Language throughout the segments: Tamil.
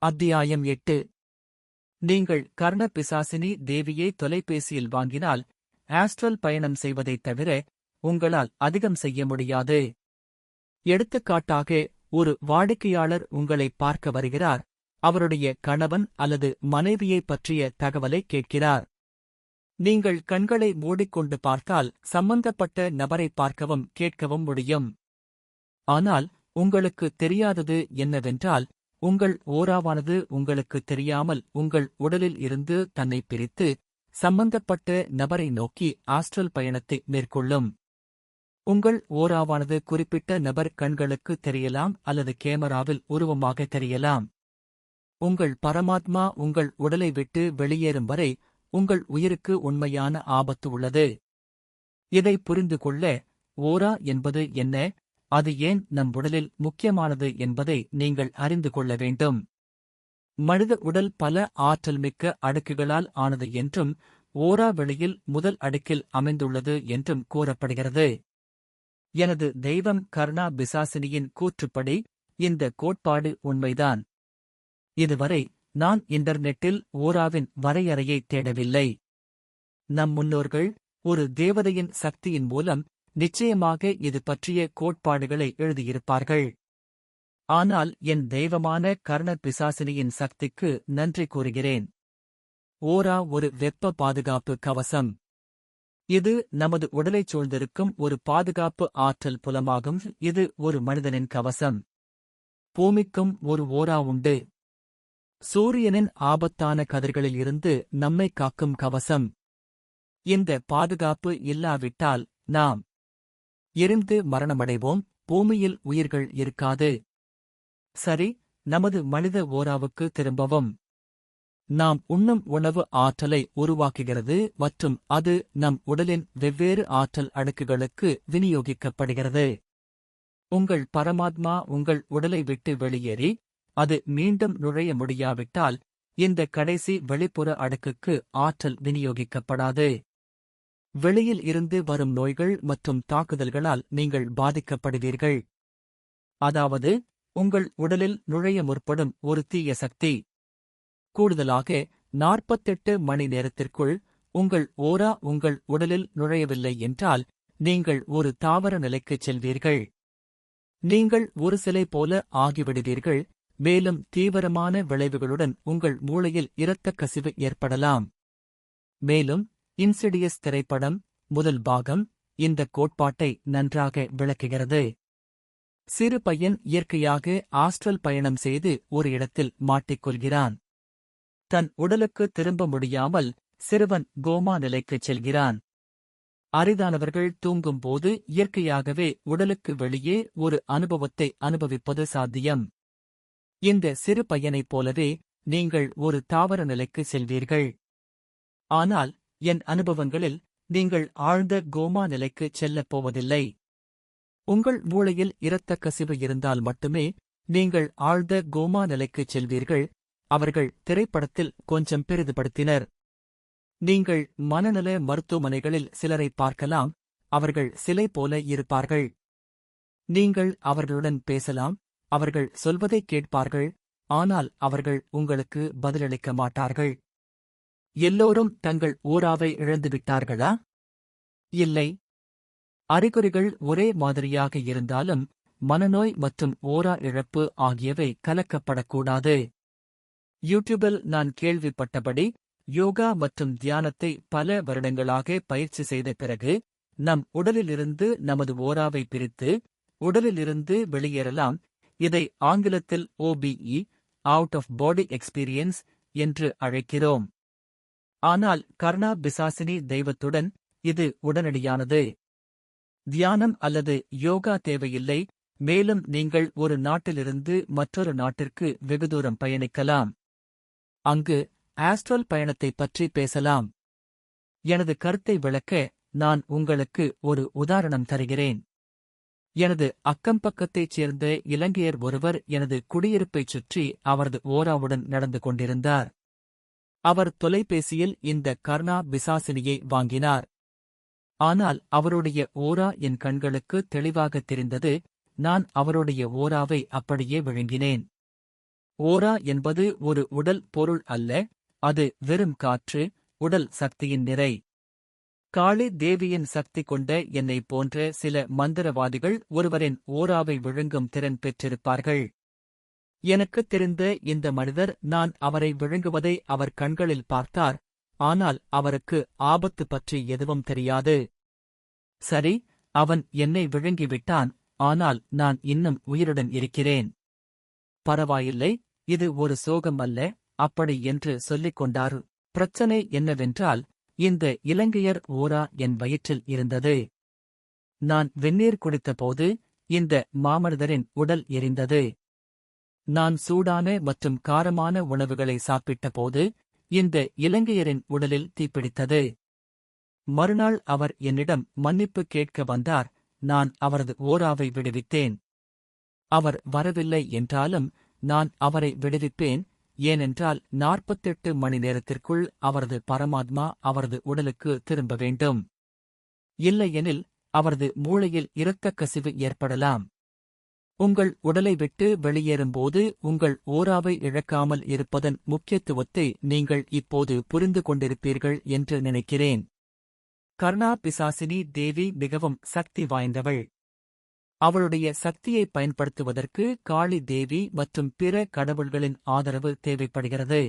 அத்தியாயம் எட்டு. நீங்கள் கர்ண பிசாசினி தேவியை தொலைபேசியில் வாங்கினால் ஆஸ்ட்ரல் பயணம் செய்வதைத் தவிர உங்களால் அதிகம் செய்ய முடியாது. எடுத்துக்காட்டாக ஒரு வாடிக்கையாளர் உங்களை பார்க்க வருகிறார். அவருடைய கணவன் அல்லது மனைவியைப் பற்றிய தகவலை கேட்கிறார். நீங்கள் கண்களை மூடிக்கொண்டு பார்த்தால் சம்பந்தப்பட்ட நபரை பார்க்கவும் கேட்கவும் முடியும். ஆனால் உங்களுக்கு தெரியாதது என்னவென்றால் உங்கள் ஓராவானது உங்களுக்கு தெரியாமல் உங்கள் உடலில் இருந்து தன்னை பிரித்து சம்பந்தப்பட்ட நபரை நோக்கி ஆஸ்ட்ரல் பயணத்தை மேற்கொள்ளும். உங்கள் ஓராவானது குறிப்பிட்ட நபர் கண்களுக்கு தெரியலாம் அல்லது கேமராவில் உருவமாக தெரியலாம். உங்கள் பரமாத்மா உங்கள் உடலை விட்டு வெளியேறும் வரை உங்கள் உயிருக்கு உண்மையான ஆபத்து உள்ளது. இதை புரிந்து கொள்ள ஓரா என்பது என்ன? அது ஏன் நம் உடலில் முக்கியமானது என்பதை நீங்கள் அறிந்து கொள்ள வேண்டும். மனித உடல் பல ஆற்றல் மிக்க அடுக்குகளால் ஆனது என்றும் ஓரா வெளியில் முதல் அடுக்கில் அமைந்துள்ளது என்றும் கூறப்படுகிறது. எனது தெய்வம் கர்ணா பிசாசினியின் கூற்றுப்படி இந்த கோட்பாடு உண்மைதான். இதுவரை நான் இன்டர்நெட்டில் ஓராவின் வரையறையை தேடவில்லை. நம் முன்னோர்கள் ஒரு தேவதையின் சக்தியின் மூலம் நிச்சயமாக இது பற்றிய கோட்பாடுகளை எழுதியிருப்பார்கள். ஆனால் என் தெய்வமான கர்ண பிசாசினியின் சக்திக்கு நன்றி கூறுகிறேன். ஓரா ஒரு வெப்ப பாதுகாப்பு கவசம். இது நமது உடலைச் சூழ்ந்திருக்கும் ஒரு பாதுகாப்பு ஆற்றல் புலமாகும். இது ஒரு மனிதனின் கவசம். பூமிக்கும் ஒரு ஓரா உண்டு. சூரியனின் ஆபத்தான கதிர்களில் இருந்து நம்மை காக்கும் கவசம். இந்த பாதுகாப்பு இல்லாவிட்டால் நாம் எரிந்து மரணமடைவோம் பூமியில் உயிர்கள் இருக்காது. சரி நமது மனித ஓராவுக்கு திரும்பவும். நாம் உண்ணும் உணவு ஆற்றலை உருவாக்குகிறது மற்றும் அது நம் உடலின் வெவ்வேறு ஆற்றல் அடுக்குகளுக்கு விநியோகிக்கப்படுகிறது. உங்கள் பரமாத்மா உங்கள் உடலை விட்டு வெளியேறி அது மீண்டும் நுழைய முடியாவிட்டால் இந்த கடைசி வெளிப்புற அடுக்குக்கு ஆற்றல் விநியோகிக்கப்படாது. வெளியில் இருந்து வரும் நோய்கள் மற்றும் தாக்குதல்களால் நீங்கள் பாதிக்கப்படுவீர்கள். அதாவது உங்கள் உடலில் நுழைய முற்படும் ஒரு தீய சக்தி. கூடுதலாக நாற்பத்தெட்டு மணி நேரத்திற்குள் உங்கள் ஓரா உங்கள் உடலில் நுழையவில்லை என்றால் நீங்கள் ஒரு தாவர நிலைக்குச் செல்வீர்கள். நீங்கள் ஒரு சிலை போல ஆகிவிடுவீர்கள் மேலும் தீவிரமான விளைவுகளுடன் உங்கள் மூளையில் இரத்தக் கசிவு ஏற்படலாம். மேலும் இன்சிடியஸ் திரைப்படம் முதல் பாகம் இந்த கோட்பாட்டை நன்றாக விளக்குகிறது. சிறு பையன் இயற்கையாக ஆஸ்ட்ரல் பயணம் செய்து ஒரு இடத்தில் மாட்டிக்கொள்கிறான் தன் உடலுக்கு திரும்ப முடியாமல் சிறுவன் கோமா நிலைக்குச் செல்கிறான். அரிதானவர்கள் தூங்கும்போது இயற்கையாகவே உடலுக்கு வெளியே ஒரு அனுபவத்தை அனுபவிப்பது சாத்தியம். இந்த சிறு பையனைப் போலவே நீங்கள் ஒரு தாவர நிலைக்கு செல்வீர்கள். ஆனால் என் அனுபவங்களில் நீங்கள் ஆழ்ந்த கோமா நிலைக்கு செல்லப் போவதில்லை. உங்கள் மூளையில் இரத்தக் கசிவு இருந்தால் மட்டுமே நீங்கள் ஆழ்ந்த கோமா நிலைக்குச் செல்வீர்கள். அவர்கள் திரைப்படத்தில் கொஞ்சம் பெரிதுபடுத்தினர். நீங்கள் மனநல மருத்துவமனைகளில் சிலரை பார்க்கலாம். அவர்கள் சிலை போல இருப்பார்கள். நீங்கள் அவர்களுடன் பேசலாம். அவர்கள் சொல்வதைக் கேட்பார்கள். ஆனால் அவர்கள் உங்களுக்கு பதிலளிக்க மாட்டார்கள். எல்லோரும் தங்கள் ஊராவை இழந்துவிட்டார்களா? இல்லை. அறிகுறிகள் ஒரே மாதிரியாக இருந்தாலும் மனநோய் மற்றும் ஓரா இழப்பு ஆகியவை கலக்கப்படக்கூடாது. யூடியூபில் நான் கேள்விப்பட்டபடி யோகா மற்றும் தியானத்தை பல வருடங்களாக பயிற்சி செய்த பிறகு நம் உடலிலிருந்து நமது ஓராவை பிரித்து உடலிலிருந்து வெளியேறலாம். இதை ஆங்கிலத்தில் OBE out of body experience என்று அழைக்கிறோம். ஆனால் கர்ணா பிசாசினி தெய்வத்துடன் இது உடனடியானது. தியானம் அல்லது யோகா தேவையில்லை மேலும் நீங்கள் ஒரு நாட்டிலிருந்து மற்றொரு நாட்டிற்கு வெகு தூரம் பயணிக்கலாம். அங்கு ஆஸ்ட்ரல் பயணத்தைப் பற்றி பேசலாம். எனது கருத்தை விளக்க நான் உங்களுக்கு ஒரு உதாரணம் தருகிறேன். எனது அக்கம்பக்கத்தைச் சேர்ந்த இலங்கையர் ஒருவர் எனது குடியிருப்பைச் சுற்றி அவரது ஓராவுடன் நடந்து கொண்டிருந்தார். அவர் தொலைபேசியில் இந்த கர்ணா பிசாசினியை வாங்கினார். ஆனால் அவருடைய ஓரா என் கண்களுக்கு தெளிவாகத் தெரிந்தது நான் அவருடைய ஓராவை அப்படியே விழுங்கினேன். ஓரா என்பது ஒரு உடல் பொருள் அல்ல அது வெறும் காற்று உடல் சக்தியின் நிறை. காளி தேவியின் சக்தி கொண்ட என்னை போன்ற சில மந்திரவாதிகள் ஒருவரின் ஓராவை விழுங்கும் திறன் பெற்றிருப்பார்கள். எனக்குத் தெரிந்த இந்த மனிதர் நான் அவரை விழுங்குவதை அவர் கண்களில் பார்த்தார் ஆனால் அவருக்கு ஆபத்து பற்றி எதுவும் தெரியாது. சரி அவன் என்னை விழுங்கிவிட்டான் ஆனால் நான் இன்னும் உயிருடன் இருக்கிறேன். பரவாயில்லை இது ஒரு சோகம் அல்ல அப்படி என்று சொல்லிக் கொண்டார். பிரச்சனை என்னவென்றால் இந்த இலங்கையர் ஓரா என் வயிற்றில் இருந்தது. நான் வெந்நீர் குடித்தபோது இந்த மாமனிதரின் உடல் எரிந்தது. நான் சூடான மற்றும் காரமான உணவுகளை சாப்பிட்டபோது இந்த இலங்கையரின் உடலில் தீப்பிடித்தது. மறுநாள் அவர் என்னிடம் மன்னிப்பு கேட்க வந்தார் நான் அவரது ஓராவை விடுவித்தேன். அவர் வரவில்லை என்றாலும் நான் அவரை விடுவிப்பேன் ஏனென்றால் நாற்பத்தெட்டு மணி நேரத்திற்குள் அவரது பரமாத்மா அவரது உடலுக்கு திரும்ப வேண்டும். இல்லையெனில் அவரது மூளையில் இரத்தக் கசிவு ஏற்படலாம். உங்கள் உடலை விட்டு வெளியேறும்போது உங்கள் ஓராவை இழக்காமல் இருப்பதன் முக்கியத்துவத்தை நீங்கள் இப்போது புரிந்து கொண்டிருப்பீர்கள் என்று நினைக்கிறேன். கர்ணா பிசாசினி தேவி மிகவும் சக்தி வாய்ந்தவள். அவளுடைய சக்தியை பயன்படுத்துவதற்கு காளி தேவி மற்றும் பிற கடவுள்களின் ஆதரவு தேவைப்படுகிறது.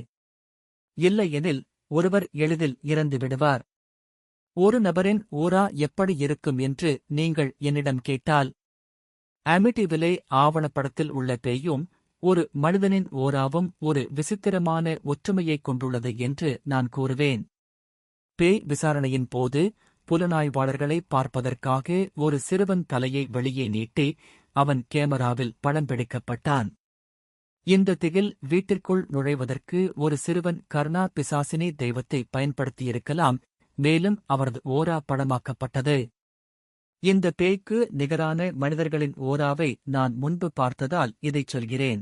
இல்லையெனில் ஒருவர் எளிதில் இறந்து விடுவார். ஒரு நபரின் ஓரா எப்படி இருக்கும் என்று நீங்கள் என்னிடம் கேட்டால் அமிட்டிவிலே ஆவணப்படத்தில் உள்ள பேயும் ஒரு மனிதனின் ஓராவும் ஒரு விசித்திரமான ஒற்றுமையைக் கொண்டுள்ளது என்று நான் கூறுவேன். பேய் விசாரணையின் போது புலனாய்வாளர்களை பார்ப்பதற்காக ஒரு சிறுவன் தலையை வெளியே நீட்டி அவன் கேமராவில் படம் பிடிக்கப்பட்டான். இந்த திகில் வீட்டிற்குள் நுழைவதற்கு ஒரு சிறுவன் கர்ணா பிசாசினி தெய்வத்தை பயன்படுத்தியிருக்கலாம் மேலும் அவரது ஓரா படமாக்கப்பட்டது. இந்த பேய்க்கு நிகரான மனிதர்களின் ஓராவை நான் முன்பு பார்த்ததால் இதைச் சொல்கிறேன்.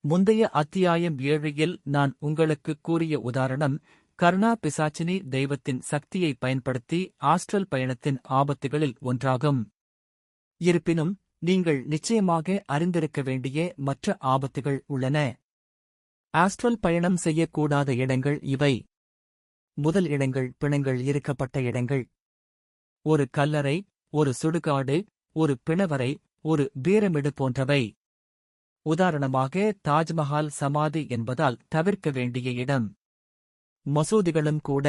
முந்தைய அத்தியாயம் ஏழையில் நான் உங்களுக்கு கூறிய உதாரணம் கருணா பிசாச்சினி தெய்வத்தின் சக்தியை பயன்படுத்தி ஆஸ்ட்ரல் பயணத்தின் ஆபத்துகளில் ஒன்றாகும். இருப்பினும் நீங்கள் நிச்சயமாக அறிந்திருக்க வேண்டிய மற்ற ஆபத்துகள் உள்ளன. ஆஸ்ட்ரல் பயணம் செய்யக்கூடாத இடங்கள் இவை. முதல் இடங்கள் பிணங்கள் இருக்கப்பட்ட இடங்கள். ஒரு கல்லறை ஒரு சுடுகாடு ஒரு பிணவரை ஒரு பீரமிடு போன்றவை. உதாரணமாக தாஜ்மஹால் சமாதி என்பதால் தவிர்க்க வேண்டிய இடம். மசூதிகளும் கூட.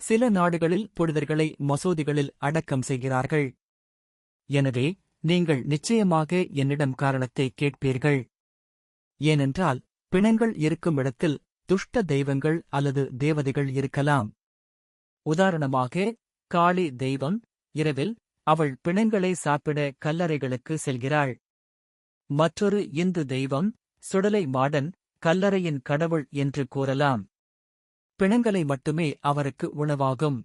சில நாடுகளில் புனிதர்களை மசூதிகளில் அடக்கம் செய்கிறார்கள். எனவே நீங்கள் நிச்சயமாக என்னிடம் காரணத்தை கேட்பீர்கள். ஏனென்றால் பிணங்கள் இருக்கும் இடத்தில் துஷ்ட தெய்வங்கள் அல்லது தேவதைகள் இருக்கலாம். உதாரணமாக காளி தெய்வம் இரவில் அவள் பிணங்களை சாப்பிட கல்லறைகளுக்கு செல்கிறாள். மற்றொரு இந்து தெய்வம் சுடலை மாடன் கல்லறையின் கடவுள் என்று கூறலாம். பிணங்களை மட்டுமே அவருக்கு உணவாகும்.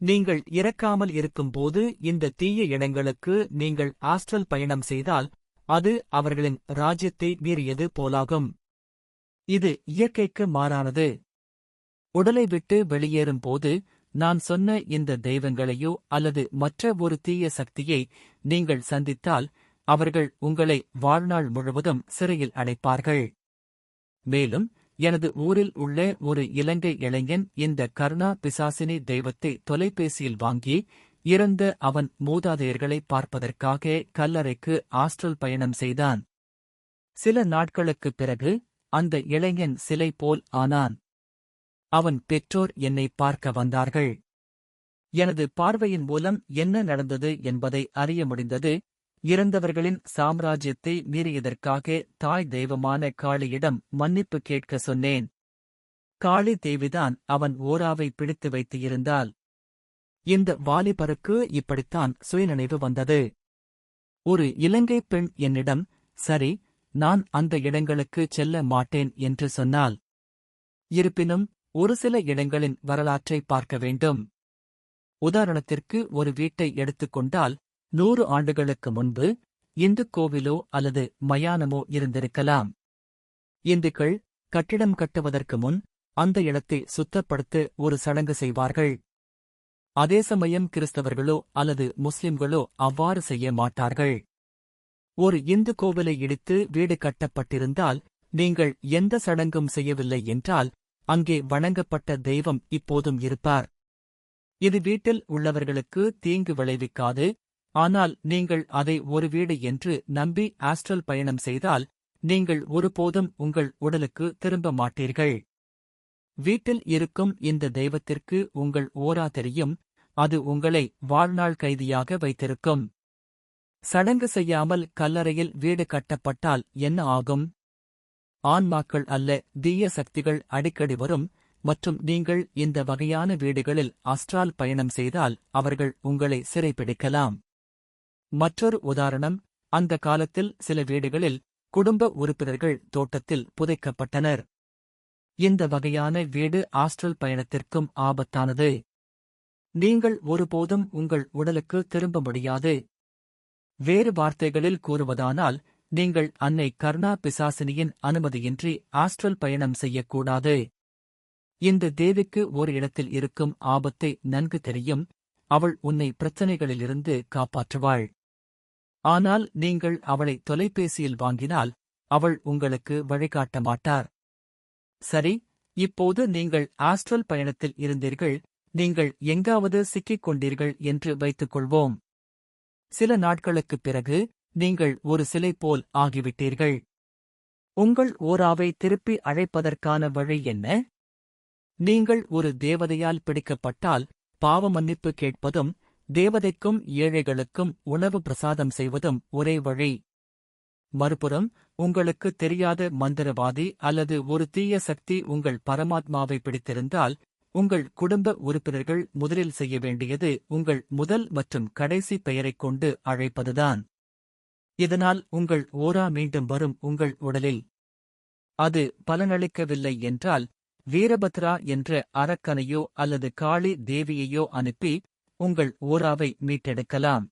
நீங்கள் இறக்காமல் இருக்கும்போது இந்த தீய இடங்களுக்கு நீங்கள் ஆஸ்ட்ரல் பயணம் செய்தால் அது அவர்களின் ராஜ்யத்தை மீறியது போலாகும். இது இயற்கைக்கு மாறானது. உடலை விட்டு வெளியேறும் போது நான் சொன்ன இந்த தெய்வங்களையோ அல்லது மற்ற ஒரு தீய சக்தியை நீங்கள் சந்தித்தால் அவர்கள் உங்களை வாழ்நாள் முழுவதும் சிறையில் அடைப்பார்கள். மேலும் எனது ஊரில் உள்ள ஒரு இலங்கை இளைஞன் இந்த கருணா பிசாசினி தெய்வத்தை தொலைபேசியில் வாங்கி இறந்த அவன் மூதாதையர்களை பார்ப்பதற்காக கல்லறைக்கு ஆஸ்ட்ரல் பயணம் செய்தான். சில நாட்களுக்குப் பிறகு அந்த இளைஞன் சிலை போல் ஆனான். அவன் பெற்றோர் என்னை பார்க்க வந்தார்கள். எனது பார்வையின் மூலம் என்ன நடந்தது என்பதை அறிய முடிந்தது. இறந்தவர்களின் சாம்ராஜ்யத்தை மீறியதற்காக தாய் தெய்வமான காளியிடம் மன்னிப்பு கேட்க சொன்னேன். காளி தேவிதான் அவன் ஓராவை பிடித்து வைத்து இருந்தால் இந்த வாலிபருக்கு இப்படித்தான் சுயநினைவு வந்தது. ஒரு இலங்கை பெண் என்னிடம் சரி நான் அந்த இடங்களுக்கு செல்ல மாட்டேன் என்று சொன்னாள். இருப்பினும் ஒரு சில இடங்களின் வரலாற்றை பார்க்க வேண்டும். உதாரணத்திற்கு ஒரு வீட்டை எடுத்துக்கொண்டால் நூறு ஆண்டுகளுக்கு முன்பு இந்து கோவிலோ அல்லது மயானமோ இருந்திருக்கலாம். இந்துக்கள் கட்டிடம் கட்டுவதற்கு முன் அந்த இடத்தை சுத்தப்படுத்த ஒரு சடங்கு செய்வார்கள். அதே சமயம் கிறிஸ்தவர்களோ அல்லது முஸ்லிம்களோ அவ்வாறு செய்ய மாட்டார்கள். ஒரு இந்து கோவிலை இடித்து வீடு கட்டப்பட்டிருந்தால் நீங்கள் எந்த சடங்கும் செய்யவில்லை என்றால் அங்கே வணங்கப்பட்ட தெய்வம் இப்போதும் இருப்பார். இது வீட்டில் உள்ளவர்களுக்கு தீங்கு விளைவிக்காது. ஆனால் நீங்கள் அதை ஒரு வீடு என்று நம்பி ஆஸ்ட்ரல் பயணம் செய்தால் நீங்கள் ஒருபோதும் உங்கள் உடலுக்கு திரும்ப மாட்டீர்கள். வீட்டில் இருக்கும் இந்த தெய்வத்திற்கு உங்கள் ஓரா தெரியும். அது உங்களை வாழ்நாள் கைதியாக வைத்திருக்கும். சடங்கு செய்யாமல் கல்லறையில் வீடு கட்டப்பட்டால் என்ன ஆகும்? ஆன்மாக்கள் அல்ல தீய சக்திகள் அடிக்கடி வரும் மற்றும் நீங்கள் இந்த வகையான வீடுகளில் அஸ்ட்ரால் பயணம் செய்தால் அவர்கள் உங்களை சிறைப்பிடிக்கலாம் மற்றொரு உதாரணம் அந்த காலத்தில் சில வீடுகளில் குடும்ப உறுப்பினர்கள் தோட்டத்தில் புதைக்கப்பட்டனர். இந்த வகையான வீடு ஆஸ்ட்ரல் பயணத்திற்கும் ஆபத்தானது. நீங்கள் ஒருபோதும் உங்கள் உடலுக்கு திரும்ப முடியாது. வேறு வார்த்தைகளில் கூறுவதானால் நீங்கள் அன்னை கர்ணா பிசாசினியின் அனுமதியின்றி ஆஸ்ட்ரல் பயணம் செய்யக்கூடாது. இந்த தேவிக்கு ஒரு இடத்தில் இருக்கும் ஆபத்தை நன்கு தெரியும். அவள் உன்னை பிரச்சனைகளிலிருந்து காப்பாற்றுவாள். ஆனால் நீங்கள் அவளை தொலைபேசியில் வாங்கினால் அவள் உங்களுக்கு வழிகாட்ட மாட்டார். சரி இப்போது நீங்கள் ஆஸ்ட்ரல் பயணத்தில் இருந்தீர்கள். நீங்கள் எங்காவது சிக்கிக் கொண்டீர்கள் என்று வைத்துக் கொள்வோம் சில நாட்களுக்குப் பிறகு நீங்கள் ஒரு சிலை போல் ஆகிவிட்டீர்கள். உங்கள் ஓராவை திருப்பி அழைப்பதற்கான வழி என்ன? நீங்கள் ஒரு தேவதையால் பிடிக்கப்பட்டால் பாவ மன்னிப்பு கேட்பதும் தேவதைக்கும் ஏழைகளுக்கும் உணவு பிரசாதம் செய்வதும் ஒரே வழி. மறுபுறம் உங்களுக்கு தெரியாத மந்திரவாதி அல்லது ஒரு தீய சக்தி உங்கள் பரமாத்மாவை பிடித்திருந்தால் உங்கள் குடும்ப உறுப்பினர்கள் முதலில் செய்ய வேண்டியது உங்கள் முதல் மற்றும் கடைசி பெயரைக் கொண்டு அழைப்பதுதான். இதனால் உங்கள் ஓரா மீண்டும் வரும் உங்கள் உடலில் அது பலனளிக்கவில்லை என்றால் வீரபத்ரா என்ற அரக்கனையோ அல்லது காளி தேவியையோ அனுப்பி உங்கள் ஓராவை மீட்டெடுக்கலாம்.